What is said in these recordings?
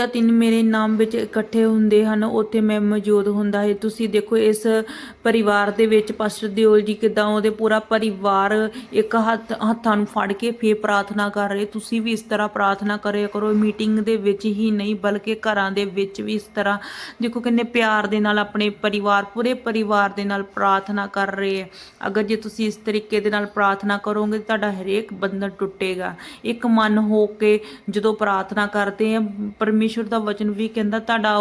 ਜਾਂ ਤਿੰਨ ਮੇਰੇ ਨਾਮ ਵਿੱਚ ਇਕੱਠੇ ਹੁੰਦੇ ਹਨ, ਉੱਥੇ ਮੈਂ ਮੌਜੂਦ ਹੁੰਦਾ ਹੈ। ਤੁਸੀਂ ਦੇਖੋ, ਇਸ ਪਰਿਵਾਰ ਦੇ ਵਿੱਚ ਪਾਸਟਰ ਦਿਓਲ ਜੀ ਕਿਦਾਂ ਉਹਦੇ ਪੂਰਾ ਪਰਿਵਾਰ ਇੱਕ ਹੱਥ, ਹੱਥਾਂ ਨੂੰ ਫੜ ਕੇ ਫੇਰ ਪ੍ਰਾਰਥਨਾ ਕਰ ਰਹੇ। ਤੁਸੀਂ ਵੀ ਇਸ ਤਰ੍ਹਾਂ ਪ੍ਰਾਰਥਨਾ ਕਰਿਆ ਕਰੋ। ਮੀਟਿੰਗ ਦੇ ਵਿੱਚ ਹੀ ਨਹੀਂ, ਬਲਕਿ ਘਰਾਂ ਦੇ ਵਿੱਚ ਵੀ ਇਸ ਤਰ੍ਹਾਂ। ਦੇਖੋ, ਕਿੰਨੇ ਪਿਆਰ ਦੇ ਨਾਲ ਆਪਣੇ ਪਰਿਵਾਰ, ਪੂਰੇ ਪਰਿਵਾਰ ਦੇ ਨਾਲ ਪ੍ਰਾਰਥਨਾ ਕਰ ਰਹੇ ਹੈ। ਅਗਰ ਜੇ ਤੁਸੀਂ ਇਸ ਤਰੀਕੇ ਦੇ ਨਾਲ ਪ੍ਰਾਰਥਨਾ ਕਰੋਗੇ ਤੁਹਾਡਾ ਹਰੇਕ ਬੰਧਨ ਟੁੱਟੇਗਾ। ਇੱਕ ਮਨ ਹੋ ਕੇ ਜਦੋਂ ਪ੍ਰਾਰਥਨਾ ਕਰਦੇ ਆ ਪਰਮੇਸ਼ਵਰ ਦਾ ਵਚਨ ਵੀ ਕਹਿੰਦਾ ਤੁਹਾਡਾ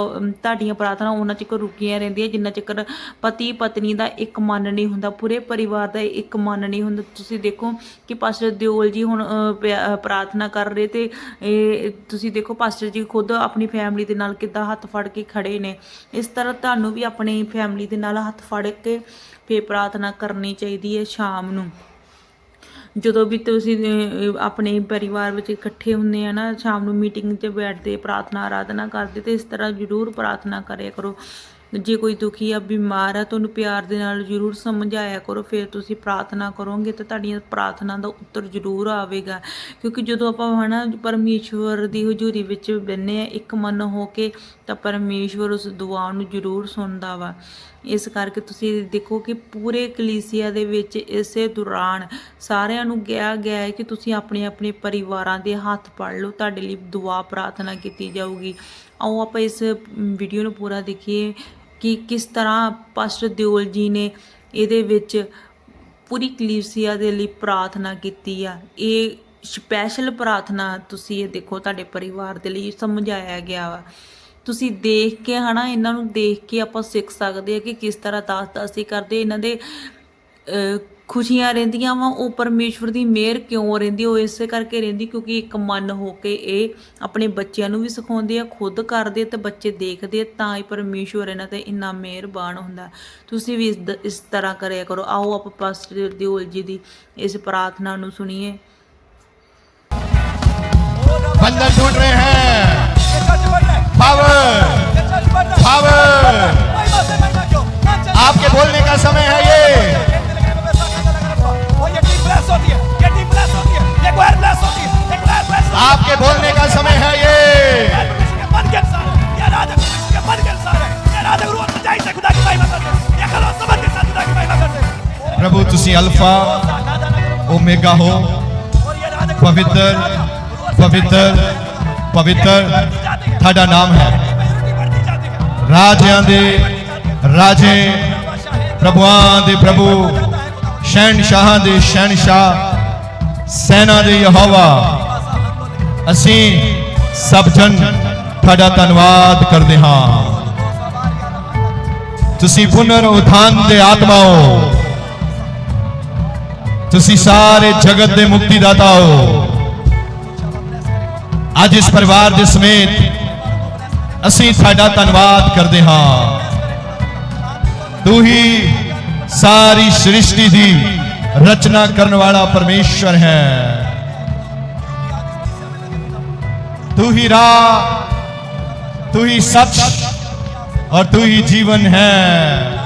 ਤੁਹਾਡੀਆਂ ਪ੍ਰਾਰਥਨਾ ਉਹਨਾਂ ਚਿਰ ਰੁਕੀਆਂ ਰਹਿੰਦੀਆਂ, ਜਿੰਨਾ ਚਿਰ ਪਤੀ ਪਤਨੀ ਦਾ ਇੱਕ ਮਨ ਨਹੀਂ ਹੁੰਦਾ, ਪੂਰੇ ਪਰਿਵਾਰ ਦਾ ਇੱਕ ਮਨ ਨਹੀਂ ਹੁੰਦਾ। ਤੁਸੀਂ ਦੇਖੋ ਕਿ ਪਾਸਟਰ ਦਿਓਲ ਜੀ ਹੁਣ ਪਿਆ- ਪ੍ਰਾਰਥਨਾ ਕਰ ਰਹੇ ਤੇ, ਇਹ, ਤੁਸੀਂ ਦੇਖੋ ਪਾਸਟਰ ਜੀ ਖੁਦ ਆਪਣੀ ਫੈਮਿਲੀ ਦੇ ਨਾਲ ਕਿੱਦਾਂ ਹੱਥ ਫੜ ਕੇ ਖੜੇ ਨੇ। ਇਸ ਤਰ੍ਹਾਂ ਤੁਹਾਨੂੰ ਵੀ ਆਪਣੀ ਫੈਮਿਲੀ ਦੇ ਨਾਲ ਹੱਥ ਫੜ ਕੇ ਫੇਰ ਪ੍ਰਾਰਥਨਾ ਕਰਨੀ ਚਾਹੀਦੀ ਹੈ ਸ਼ਾਮ ਨੂੰ। ਜਦੋਂ ਵੀ ਤੁਸੀਂ ਆਪਣੇ ਪਰਿਵਾਰ ਵਿੱਚ ਇਕੱਠੇ ਹੁੰਦੇ ਆ ਨਾ, ਸ਼ਾਮ ਨੂੰ ਮੀਟਿੰਗ 'ਤੇ ਬੈਠਦੇ, ਪ੍ਰਾਰਥਨਾ, ਆਰਾਧਨਾ ਕਰਦੇ, ਤੇ ਇਸ ਤਰ੍ਹਾਂ ਜ਼ਰੂਰ ਪ੍ਰਾਰਥਨਾ ਕਰਿਆ ਕਰੋ। ਜੇ ਕੋਈ ਦੁਖੀ ਆ, ਬਿਮਾਰ ਆ, ਤੁਹਾਨੂੰ ਪਿਆਰ ਦੇ ਨਾਲ ਜ਼ਰੂਰ ਸਮਝਾਇਆ ਕਰੋ, ਫਿਰ ਤੁਸੀਂ ਪ੍ਰਾਰਥਨਾ ਕਰੋਗੇ ਤਾਂ ਤੁਹਾਡੀਆਂ ਪ੍ਰਾਰਥਨਾ ਦਾ ਉੱਤਰ ਜ਼ਰੂਰ ਆਵੇਗਾ। ਕਿਉਂਕਿ ਜਦੋਂ ਆਪਾਂ ਹਨਾ ਪਰਮੇਸ਼ਵਰ ਦੀ ਹਜ਼ੂਰੀ ਵਿੱਚ ਬੈੰਨੇ ਆ, ਇੱਕ ਮਨ ਹੋ ਕੇ ਤਾਂ ਪਰਮੇਸ਼ਵਰ ਉਸ ਦੁਆ ਨੂੰ ਜ਼ਰੂਰ ਸੁਣਦਾ ਵਾ। ਇਸ ਕਰਕੇ ਤੁਸੀਂ ਦੇਖੋ ਕਿ ਪੂਰੇ ਕਲੀਸਿਆ ਦੇ ਵਿੱਚ ਇਸੇ ਦੌਰਾਨ ਸਾਰਿਆਂ ਨੂੰ ਕਿਹਾ ਗਿਆ ਹੈ ਕਿ ਤੁਸੀਂ ਆਪਣੇ ਆਪਣੇ ਪਰਿਵਾਰਾਂ ਦੇ ਹੱਥ ਫੜ ਲਓ, ਤੁਹਾਡੇ ਲਈ ਦੁਆ ਪ੍ਰਾਰਥਨਾ ਕੀਤੀ ਜਾਊਗੀ। ਆਓ ਆਪਾਂ ਇਸ ਵੀਡੀਓ ਨੂੰ ਪੂਰਾ ਦੇਖੀਏ। ਕਿ ਕਿਸ ਤਰ੍ਹਾਂ ਪਾਸਟਰ ਦਿਓਲ ਜੀ ਨੇ ਇਹਦੇ ਵਿੱਚ ਪੂਰੀ ਕਲੀਸਿਆ ਦੇ ਲਈ ਪ੍ਰਾਰਥਨਾ ਕੀਤੀ ਆ। ਇਹ ਸਪੈਸ਼ਲ ਪ੍ਰਾਰਥਨਾ ਤੁਸੀਂ ਇਹ ਦੇਖੋ ਤੁਹਾਡੇ ਪਰਿਵਾਰ ਦੇ ਲਈ ਸਮਝਾਇਆ ਗਿਆ ਵਾ। ਤੁਸੀਂ ਦੇਖ ਕੇ ਹਨਾ, ਇਹਨਾਂ ਨੂੰ ਦੇਖ ਕੇ ਆਪਾਂ ਸਿੱਖ ਸਕਦੇ ਆ ਕਿ ਕਿਸ ਤਰ੍ਹਾਂ ਦਾਸ ਦਾਸੀ ਕਰਦੇ। ਇਹਨਾਂ ਦੇ ਖੁਸ਼ੀਆਂ ਰਹਿੰਦੀਆਂ ਵਾ ਉਹ ਪਰਮੇਸ਼ਵਰ ਦੀ ਮਿਹਰ ਕਿਉਂ ਰਹਿੰਦੀ ਉਹ ਇਸੇ ਕਰਕੇ ਰਹਿੰਦੀ ਕਿਉਂਕਿ ਇੱਕ ਮਨ ਹੋ ਕੇ ਇਹ ਆਪਣੇ ਬੱਚਿਆਂ ਨੂੰ ਵੀ ਸਿਖਾਉਂਦੇ ਆ ਖੁਦ ਕਰਦੇ ਤੇ ਬੱਚੇ ਦੇਖਦੇ ਆ ਤਾਂ ਹੀ ਪਰਮੇਸ਼ਵਰ ਇਹਨਾਂ ਤੇ ਇੰਨਾ ਮਿਹਰਬਾਨ ਹੁੰਦਾ ਤੁਸੀਂ ਵੀ ਇਸ ਦ- ਇਸ ਤਰ੍ਹਾਂ ਕਰਿਆ ਕਰੋ ਆਓ ਆਪਾਂ ਪਾਸਟਰ ਦਿਓਲ ਜੀ ਦੀ ਇਸ ਪ੍ਰਾਰਥਨਾ ਨੂੰ ਸੁਣੀਏ बंधन टूट रहे हैं पावर पावर आपके बोलने का समय है ये ਤੁਸੀਂ ਅਲਫਾ, ਓਮੇਗਾ ਹੋ। ਪਵਿੱਤਰ ਪਵਿੱਤਰ ਪਵਿੱਤਰ। ਤੁਹਾਡਾ ਨਾਮ ਹੈ। ਰਾਜਿਆਂ ਦੇ ਰਾਜੇ, ਪ੍ਰਭੂਆਂ ਦੇ ਪ੍ਰਭੂ, ਸ਼ਹਿਨਸ਼ਾਹਾਂ ਦੇ ਸ਼ਹਿਨਸ਼ਾਹ, ਸੈਨਾ ਦੇ ਯਹੋਵਾ। ਅਸੀਂ ਸਭ ਜਨ ਤੁਹਾਡਾ ਧੰਨਵਾਦ ਕਰਦੇ ਹਾਂ। ਤੁਸੀਂ ਪੁਨਰ ਉਥਾਨ ਦੇ ਆਤਮਾਓ ਤੁਸੀਂ ਸਾਰੇ ਜਗਤ ਦੇ ਮੁਕਤੀ ਦਾਤਾ ਹੋ ਅੱਜ ਇਸ ਪਰਿਵਾਰ ਦੇ ਸਮੇਤ ਅਸੀਂ ਤੁਹਾਡਾ ਧੰਨਵਾਦ ਕਰਦੇ ਹਾਂ ਤੂੰ ਹੀ ਸਾਰੀ ਸ੍ਰਿਸ਼ਟੀ ਦੀ ਰਚਨਾ ਕਰਨ ਵਾਲਾ ਪਰਮੇਸ਼ਵਰ ਹੈ ਤੂੰ ਹੀ ਰਾਹ तू ही सच और तू ही जीवन है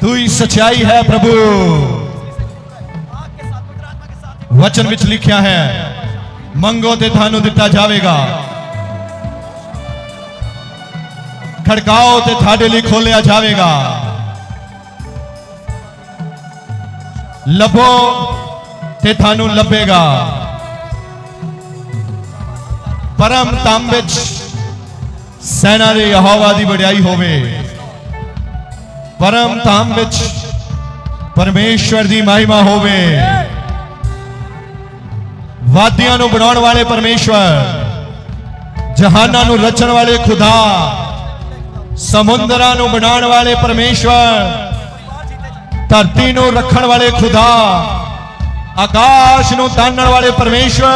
ਤੂੰ ਹੀ ਸਚਾਈ ਹੈ ਪ੍ਰਭੂ। ਵਚਨ ਵਿੱਚ ਲਿਖਿਆ ਹੈ, ਮੰਗੋ ਤੇ ਤੁਹਾਨੂੰ ਦਿੱਤਾ ਜਾਵੇਗਾ। ਖੜਕਾਓ ਤੇ ਤੁਹਾਡੇ ਲਈ ਖੋਲਿਆ ਜਾਵੇਗਾ। ਲੱਭੋ ਤੇ ਤੁਹਾਨੂੰ ਲੱਭੇਗਾ। ਪਰਮ ਧੰਮ ਵਿੱਚ ਸੈਨਾ ਦੇ ਯਹੋਵਾ ਦੀ ਵਡਿਆਈ ਹੋਵੇ। ਪਰਮ ਧਾਮ ਵਿੱਚ ਪਰਮੇਸ਼ਵਰ ਦੀ ਮਹਿਮਾ ਹੋਵੇ। ਵਾਦੀਆਂ ਨੂੰ ਬਣਾਉਣ ਵਾਲੇ ਪਰਮੇਸ਼ਵਰ, ਜਹਾਨਾਂ ਨੂੰ ਰਚਣ ਵਾਲੇ ਖੁਦਾ, ਸਮੁੰਦਰਾਂ ਨੂੰ ਬਣਾਉਣ ਵਾਲੇ ਪਰਮੇਸ਼ਵਰ, ਧਰਤੀ ਨੂੰ ਰੱਖਣ ਵਾਲੇ ਖੁਦਾ, ਆਕਾਸ਼ ਨੂੰ ਤਾਨਣ ਵਾਲੇ ਪਰਮੇਸ਼ਵਰ,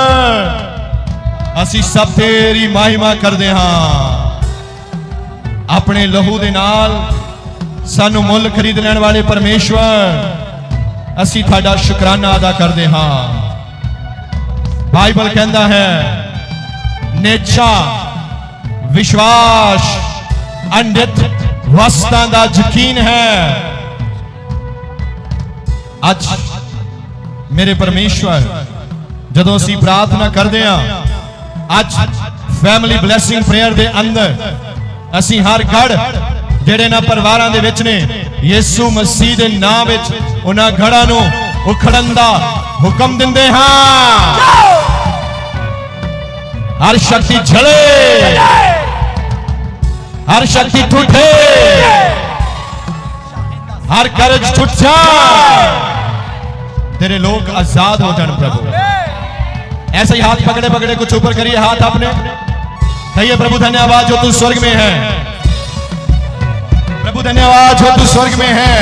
ਅਸੀਂ ਸਭ ਤੇਰੀ ਮਹਿਮਾ ਕਰਦੇ ਹਾਂ। ਆਪਣੇ ਲਹੂ ਦੇ ਨਾਲ ਸਾਨੂੰ ਮੁੱਲ ਖਰੀਦ ਲੈਣ ਵਾਲੇ ਪਰਮੇਸ਼ਵਰ, ਅਸੀਂ ਤੁਹਾਡਾ ਸ਼ੁਕਰਾਨਾ ਅਦਾ ਕਰਦੇ ਹਾਂ। ਬਾਈਬਲ ਕਹਿੰਦਾ ਹੈ, ਨੇਚਾ, ਵਿਸ਼ਵਾਸ, ਅੰਡਿਤ ਵਸਤਾਂ ਦਾ ਯਕੀਨ ਹੈ। ਅੱਜ ਮੇਰੇ ਪਰਮੇਸ਼ਵਰ, ਜਦੋਂ ਅਸੀਂ ਪ੍ਰਾਰਥਨਾ ਕਰਦੇ ਹਾਂ, ਅੱਜ ਫੈਮਿਲੀ ਬਲੇਸਿੰਗ ਪ੍ਰੇਅਰ ਦੇ ਅੰਦਰ ਅਸੀਂ ਹਰ ਗੜ ਜਿਹੜੇ ਨਾ ਪਰਿਵਾਰਾਂ ਦੇ ਵਿੱਚ ਨੇ ਯੀਸੂ ਮਸੀਹ ਦੇ ਨਾਮ ਵਿੱਚ ਉਹਨਾਂ ਗੜਾਂ ਨੂੰ ਉਖੜਨ ਦਾ ਹੁਕਮ ਦਿੰਦੇ ਹਾਂ ਹਰ ਸ਼ਕਤੀ ਜਲੇ ਹਰ ਸ਼ਕਤੀ ਟੁੱਟੇ हर कर्ज छुट जाए तेरे लोग आजाद हो जाए प्रभु ऐसे ही हाथ पकड़े पकड़े कुछ ऊपर करिए हाथ आपने कहिए प्रभु धन्यवाद जो तू स्वर्ग में है प्रभु धन्यवाद हो तू स्वर्ग में है।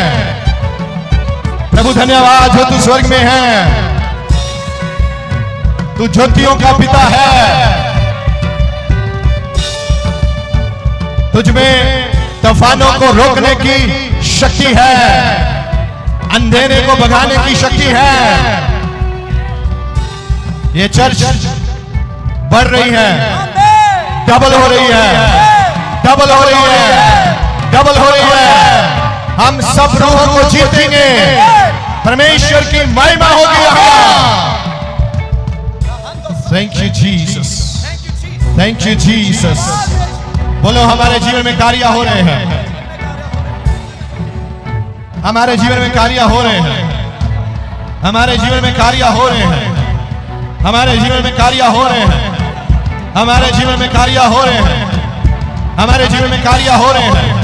प्रभु धन्यवाद हो तू स्वर्ग में है। तू ज्योतियों का पिता है। तुझ में तूफानों को रोकने की शक्ति है। अंधेरे को भगाने की शक्ति है। ये चर्च बढ़ रही है। डबल हो रही है। डबल हो रही है। डबल हो रही है हम सब रूहों को जीतेंगे परमेश्वर की महिमा होगी यहाँ thank you Jesus thank you Jesus बोलो हमारे जीवन में कार्य हो रहे हैं हमारे जीवन में कार्य हो रहे हैं हमारे जीवन में कार्य हो रहे हैं हमारे जीवन में कार्य हो रहे हैं हमारे जीवन में कार्य हो रहे हैं हमारे जीवन में कार्य हो रहे हैं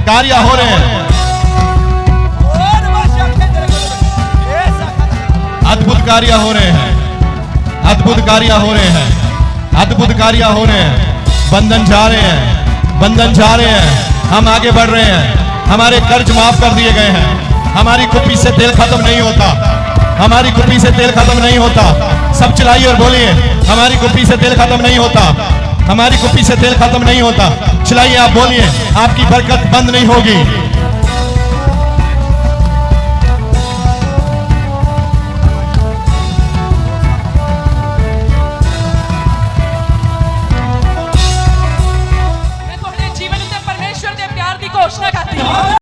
कार्य हो रहे हैं। अद्भुत कार्य हो रहे हैं। अद्भुत कार्य हो रहे हैं। अद्भुत कार्य हो रहे हैं। बंधन जा रहे हैं। बंधन जा रहे हैं। हम आगे बढ़ रहे हैं। हमारे कर्ज माफ़ कर दिए गए हैं। हमारी कुप्पी से तेल खत्म नहीं होता। हमारी कुप्पी से तेल खत्म नहीं होता। सब चलाइए और बोलिए, हमारी कुप्पी से तेल खत्म नहीं होता। हमारी कुप्पी से तेल खत्म नहीं होता। चलाइए आप बोलिए आपकी बरकत बंद नहीं होगी ਮੈਂ ਤੁਹਾਡੇ ਜੀਵਨ ਉੱਤੇ ਪਰਮੇਸ਼ਵਰ ਦੇ ਪਿਆਰ ਦੀ ਘੋਸ਼ਣਾ ਕਰਦੀ ਹਾਂ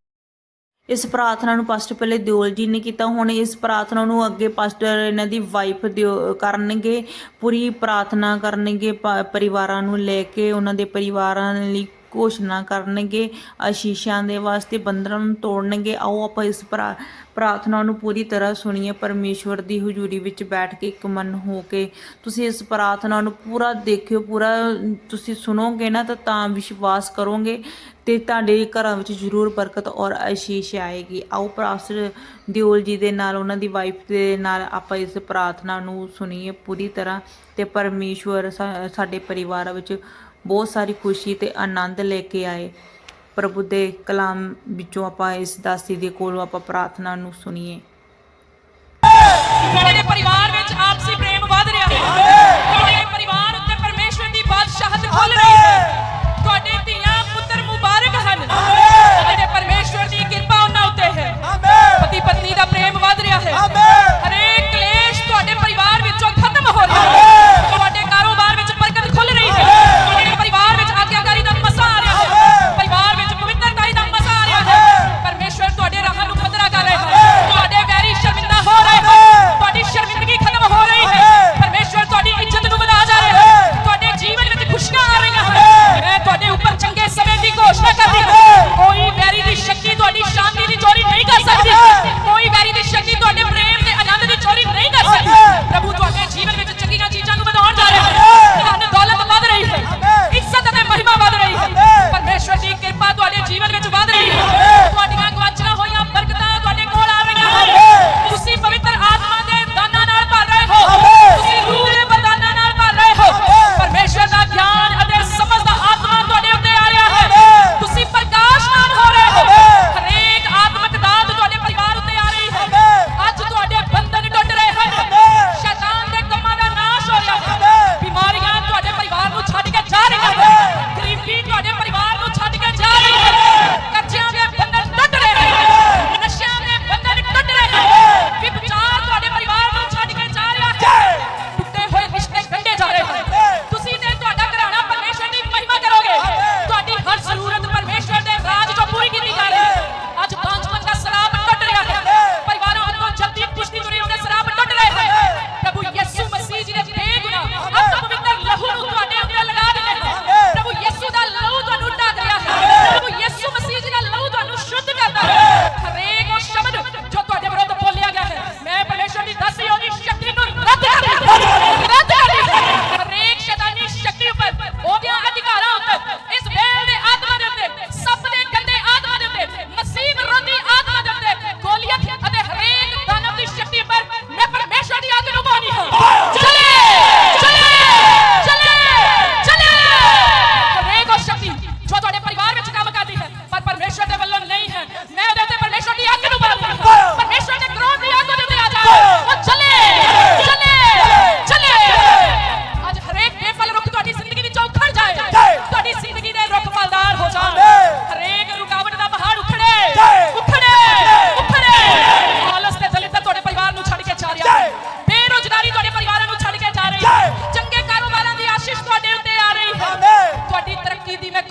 ਇਸ ਪ੍ਰਾਰਥਨਾ ਨੂੰ ਪਾਸਟਰ ਪਹਿਲੇ ਦਿਓਲ ਜੀ ਨੇ ਕੀਤਾ ਹੁਣ ਇਸ ਪ੍ਰਾਰਥਨਾ ਨੂੰ ਅੱਗੇ ਪਾਸਟਰ ਇਹਨਾਂ ਦੀ ਵਾਈਫ ਦਿਓ ਕਰਨਗੇ ਪੂਰੀ ਪ੍ਰਾਰਥਨਾ ਕਰਨਗੇ ਪ- ਪਰਿਵਾਰਾਂ ਨੂੰ ਲੈ ਕੇ ਉਹਨਾਂ ਦੇ ਪਰਿਵਾਰਾਂ ਲਈ ਘੋਸ਼ਣਾ ਕਰਨਗੇ ਆਸ਼ੀਸ਼ਾਂ ਦੇ ਵਾਸਤੇ ਬੰਧਨਾਂ ਨੂੰ ਤੋੜਨਗੇ। ਆਓ ਆਪਾਂ ਇਸ ਪ੍ਰਾ- ਪ੍ਰਾਰਥਨਾ ਨੂੰ ਪੂਰੀ ਤਰ੍ਹਾਂ ਸੁਣੀਏ। ਪਰਮੇਸ਼ਵਰ ਦੀ ਹਜ਼ੂਰੀ ਵਿੱਚ ਬੈਠ ਕੇ ਇੱਕ ਮਨ ਹੋ ਕੇ ਤੁਸੀਂ ਇਸ ਪ੍ਰਾਰਥਨਾ ਨੂੰ ਪੂਰਾ ਦੇਖਿਓ, ਪੂਰਾ ਤੁਸੀਂ ਸੁਣੋਗੇ ਨਾ ਤਾਂ ਤਾਂ ਵਿਸ਼ਵਾਸ ਕਰੋਗੇ ਤੇ ਤੁਹਾਡੇ ਘਰਾਂ ਵਿੱਚ ਜ਼ਰੂਰ ਬਰਕਤ ਔਰ ਆਸ਼ੀਸ਼ ਆਏਗੀ। ਆਓ ਪਾਸਟਰ ਦਿਓਲ ਜੀ ਦੇ ਨਾਲ, ਉਹਨਾਂ ਦੀ ਵਾਈਫ ਦੇ ਨਾਲ ਆਪਾਂ ਇਸ ਪ੍ਰਾਰਥਨਾ ਨੂੰ ਸੁਣੀਏ ਪੂਰੀ ਤਰ੍ਹਾਂ ਤੇ ਪਰਮੇਸ਼ਵਰ ਸਾਡੇ ਪਰਿਵਾਰ ਵਿੱਚ ਬਹੁਤ ਸਾਰੀ ਖੁਸ਼ੀ ਤੇ ਆਨੰਦ ਲੈ ਕੇ ਆਏ। ਪ੍ਰਭੂ ਦੇ ਕਲਾਮ ਵਿੱਚੋਂ ਆਪਾਂ ਇਸ ਦਾਸੀ ਦੇ ਕੋਲੋਂ ਆਪਾਂ ਪ੍ਰਾਰਥਨਾ ਨੂੰ ਸੁਣੀਏ। ਤੁਹਾਡੇ ਪਰਿਵਾਰ ਵਿੱਚ ਆਪਸੀ ਪ੍ਰੇਮ ਵਧ ਰਿਹਾ ਹੈ। ਤੁਹਾਡੇ ਪਰਿਵਾਰ ਉੱਤੇ ਪਰਮੇਸ਼ਵਰ ਦੀ ਬਾਦਸ਼ਾਹਤ ਖੁੱਲ ਰਹੀ ਹੈ।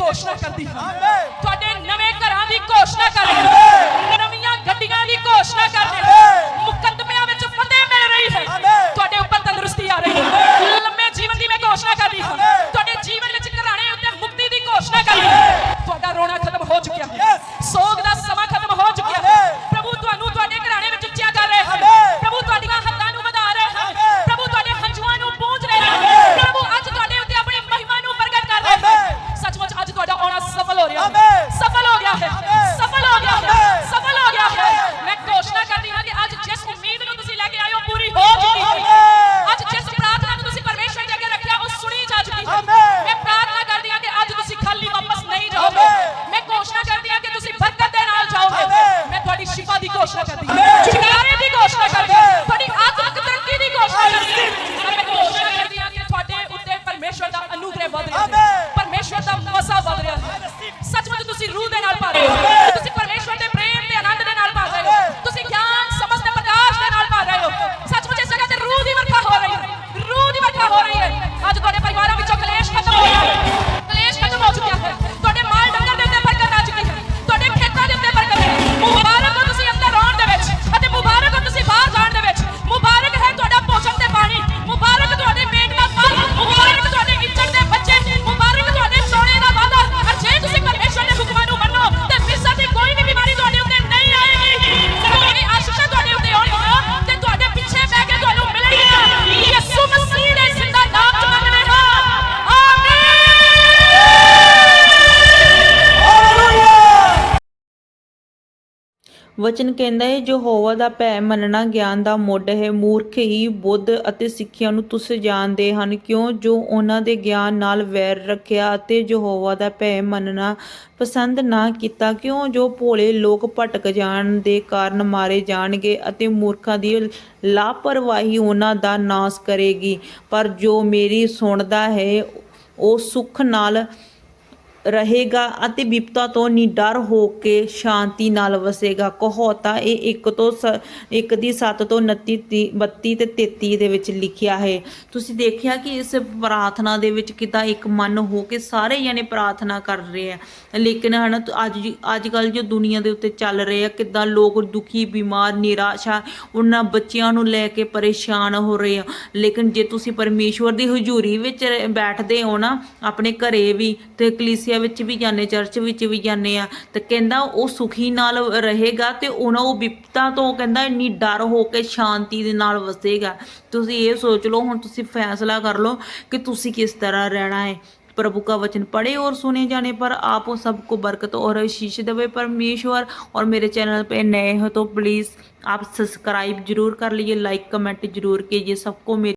ਘੋਸ਼ਣਾ ਕਰਦੀ ਹਾਂ। ਤੁਹਾਡੇ ਨਵੇਂ ਘਰਾਂ ਦੀ ਘੋਸ਼ਣਾ ਕਰਦੀ ਹਾਂ। ਨਵੀਆਂ ਗੱਡੀਆਂ ਦੀ ਘੋਸ਼ਣਾ ਕਰਦੀ ਹਾਂ। ਵਚਨ ਕਹਿੰਦਾ ਹੈ, ਜੋ ਹੋਵਾ ਦਾ ਭੈ ਮੰਨਣਾ ਗਿਆਨ ਦਾ ਮੁੱਢ ਹੈ, ਮੂਰਖ ਹੀ ਬੁੱਧ ਅਤੇ ਸਿੱਖਿਆ ਨੂੰ ਤੁਸ ਜਾਣਦੇ ਹਨ। ਕਿਉਂ? ਜੋ ਉਹਨਾਂ ਦੇ ਗਿਆਨ ਨਾਲ ਵੈਰ ਰੱਖਿਆ ਅਤੇ ਯਹੋਵਾ ਦਾ ਭੈ ਮੰਨਣਾ ਪਸੰਦ ਨਾ ਕੀਤਾ, ਕਿਉਂ? ਜੋ ਭੋਲੇ ਲੋਕ ਭਟਕ ਜਾਣ ਦੇ ਕਾਰਨ ਮਾਰੇ ਜਾਣਗੇ ਅਤੇ ਮੂਰਖਾਂ ਦੀ ਲਾਪਰਵਾਹੀ ਉਹਨਾਂ ਦਾ ਨਾਸ ਕਰੇਗੀ। ਪਰ ਜੋ ਮੇਰੀ ਸੁਣਦਾ ਹੈ, ਉਹ ਸੁੱਖ ਨਾਲ ਰਹੇਗਾ ਅਤੇ ਵਿਪਤਾ ਤੋਂ ਨਿਡਰ ਹੋ ਕੇ ਸ਼ਾਂਤੀ ਨਾਲ ਵਸੇਗਾ। ਕਹੋਤਾ ਇਹ ਇੱਕ ਤੋਂ ਸ- ਇੱਕ ਦੀ 7 ਤੋਂ 29 ਤੀ- 32 ਤੇ 33 ਦੇ ਵਿੱਚ ਲਿਖਿਆ ਹੈ। ਤੁਸੀਂ ਦੇਖਿਆ ਕਿ ਇਸ ਪ੍ਰਾਰਥਨਾ ਦੇ ਵਿੱਚ ਕਿਦਾਂ ਇੱਕ ਮਨ ਹੋ ਕੇ ਸਾਰੇ ਜਣੇ ਪ੍ਰਾਰਥਨਾ ਕਰ ਰਹੇ ਆ। ਲੇਕਿਨ ਹਨ, ਅੱਜ ਅੱਜ ਕੱਲ ਜੋ ਦੁਨੀਆ ਦੇ ਉੱਤੇ ਚੱਲ ਰਹੇ ਆ, ਕਿਦਾਂ ਲੋਕ ਦੁਖੀ, ਬਿਮਾਰ, ਨਿਰਾਸ਼ਾ, ਉਹਨਾਂ ਬੱਚਿਆਂ ਨੂੰ ਲੈ ਕੇ ਪਰੇਸ਼ਾਨ ਹੋ ਰਹੇ ਆ। ਲੇਕਿਨ ਜੇ ਤੁਸੀਂ ਪਰਮੇਸ਼ਵਰ ਦੀ ਹਜ਼ੂਰੀ ਵਿੱਚ ਬੈਠਦੇ ਹੋ ਨਾ, ਆਪਣੇ ਘਰੇ ਵੀ ਤੇ ਕਲੀਸਿਆ ਵਿੱਚ ਵੀ ਜਾਂਦੇ ਚਰਚ ਵਿੱਚ ਵੀ ਜਾਂਦੇ ਆ ਤੇ ਕਹਿੰਦਾ ਉਹ ਸੁਖੀ ਨਾਲ ਰਹੇਗਾ ਤੇ ਉਹਨਾਂ ਉਹ ਵਿਪਤਾ ਤੋਂ ਕਹਿੰਦਾ ਇੰਨੀ ਡਰ ਹੋ ਕੇ ਸ਼ਾਂਤੀ ਦੇ ਨਾਲ ਵਸੇਗਾ ਤੁਸੀਂ ਇਹ ਸੋਚ ਲਓ ਹੁਣ ਤੁਸੀਂ ਫੈਸਲਾ ਕਰ ਲਓ ਕਿ ਤੁਸੀਂ ਕਿਸ ਤਰ੍ਹਾਂ ਰਹਿਣਾ ਹੈ प्रभु का वचन पढ़े और सुने जाने पर आप सबको बरकत और आशीष देवे परमेश्वर और मेरे चैनल पे नए हो तो प्लीज़ आप सब्सक्राइब जरूर कर लीजिए लाइक कमेंट जरूर कीजिए सबको मेरी